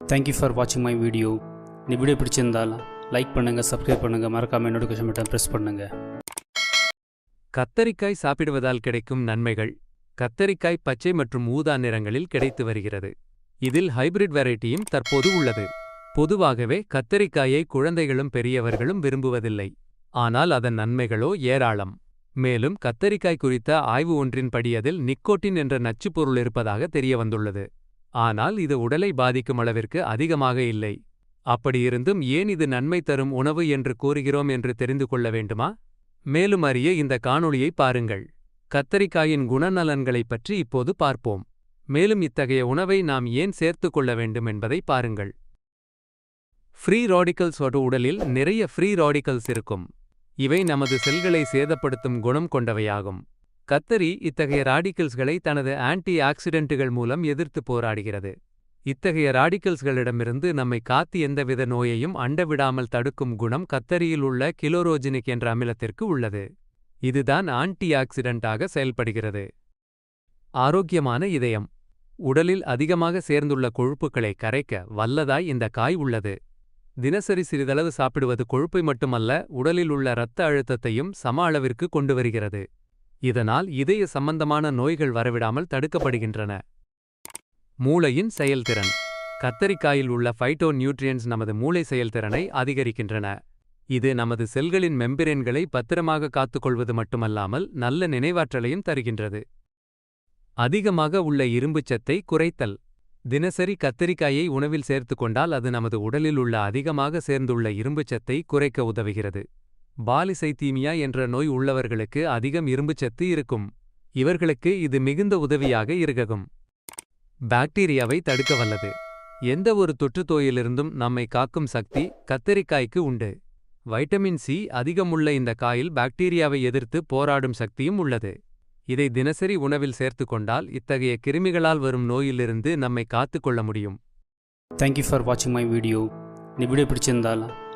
Thank you for வாட்சிங் my video இந்த video பிடிச்சிருந்தால் லைக் பண்ணுங்கள் சப்ஸ்கிரைப் பண்ணுங்கள் மறக்காமல் நோட்டிஃபிகேஷன் பட்டன் ப்ரெஸ் பண்ணுங்கள் கத்தரிக்காய் சாப்பிடுவதால் கிடைக்கும் நன்மைகள் கத்தரிக்காய் பச்சை மற்றும் ஊதா நிறங்களில் கிடைத்து வருகிறது. இதில் ஹைபிரிட் வெரைட்டியும் தற்போது உள்ளது. பொதுவாகவே கத்தரிக்காயை குழந்தைகளும் பெரியவர்களும் விரும்புவதில்லை. ஆனால் அதன் நன்மைகளோ ஏராளம். மேலும் கத்தரிக்காய் குறித்த ஆய்வு ஒன்றின்படி அதில் நிக்கோட்டின் என்ற நச்சுப்பொருள் இருப்பதாக தெரியவந்துள்ளது. ஆனால் இது உடலை பாதிக்கும் அளவிற்கு அதிகமாக இல்லை. அப்படியிருந்தும் ஏன் இது நன்மை தரும் உணவு என்று கூறுகிறோம் என்று தெரிந்து கொள்ள வேண்டுமா? மேலும் அறிய இந்த காணொளியை பாருங்கள். கத்தரிக்காயின் குணநலன்களைப் பற்றி இப்போது பார்ப்போம். மேலும் இத்தகைய உணவை நாம் ஏன் சேர்த்துக் கொள்ள வேண்டும் என்பதை பாருங்கள். ஃப்ரீ ராடிக்கல்ஸோட உடலில் நிறைய ஃப்ரீ ராடிக்கல்ஸ் இருக்கும். இவை நமது செல்களை சேதப்படுத்தும் குணம் கொண்டவையாகும். கத்தரி இத்தகைய ராடிக்கல்ஸ்களை தனது ஆன்டி ஆக்சிடென்ட்டுகள் மூலம் எதிர்த்து போராடுகிறது. இத்தகைய ராடிக்கல்ஸ்களிடமிருந்து நம்மை காத்து எந்தவித நோயையும் அண்டவிடாமல் தடுக்கும் குணம் கத்தரியில் உள்ள கிலோரோஜினிக் என்ற அமிலத்திற்கு உள்ளது. இதுதான் ஆன்டி ஆக்சிடென்ட்டாக செயல்படுகிறது. ஆரோக்கியமான இதயம். உடலில் அதிகமாக சேர்ந்துள்ள கொழுப்புகளை கரைக்க வல்லதாய் இந்த காய் உள்ளது. தினசரி சிறிதளவு சாப்பிடுவது கொழுப்பை மட்டுமல்ல உடலில் உள்ள இரத்த அழுத்தத்தையும் சம அளவிற்கு கொண்டு வருகிறது. இதனால் இதய சம்பந்தமான நோய்கள் வரவிடாமல் தடுக்கப்படுகின்றன. மூளையின் செயல்திறன். கத்தரிக்காயில் உள்ள ஃபைட்டோ நியூட்ரியன்ஸ் நமது மூளை செயல்திறனை அதிகரிக்கின்றன. இது நமது செல்களின் மெம்பிரேன்களை பத்திரமாக காத்துக்கொள்வது மட்டுமல்லாமல் நல்ல நினைவாற்றலையும் தருகின்றது. அதிகமாக உள்ள இரும்புச் சத்தை குறைத்தல். தினசரி கத்தரிக்காயை உணவில் சேர்த்துக்கொண்டால் அது நமது உடலில் உள்ள அதிகமாக சேர்ந்துள்ள இரும்புச் சத்தை குறைக்க உதவுகிறது. பாலிசைத்தீமியா என்ற நோய் உள்ளவர்களுக்கு அதிகம் இரும்புச்சத்து இருக்கும். இவர்களுக்கு இது மிகுந்த உதவியாக இருக்ககும் பாக்டீரியாவை தடுக்க வல்லது. எந்த ஒரு தொற்றுத்தோயிலிருந்தும் நம்மை காக்கும் சக்தி கத்தரிக்காய்க்கு உண்டு. வைட்டமின் சி அதிகமுள்ள இந்த காயில் பாக்டீரியாவை எதிர்த்து போராடும் சக்தியும் உள்ளது. இதை தினசரி உணவில் சேர்த்துக் கொண்டால் இத்தகைய கிருமிகளால் வரும் நோயிலிருந்து நம்மை காத்துக்கொள்ள முடியும். தேங்க்யூ ஃபார் வாட்சிங் மை வீடியோ இந்த வீடியோ பிடிச்சிருந்தால்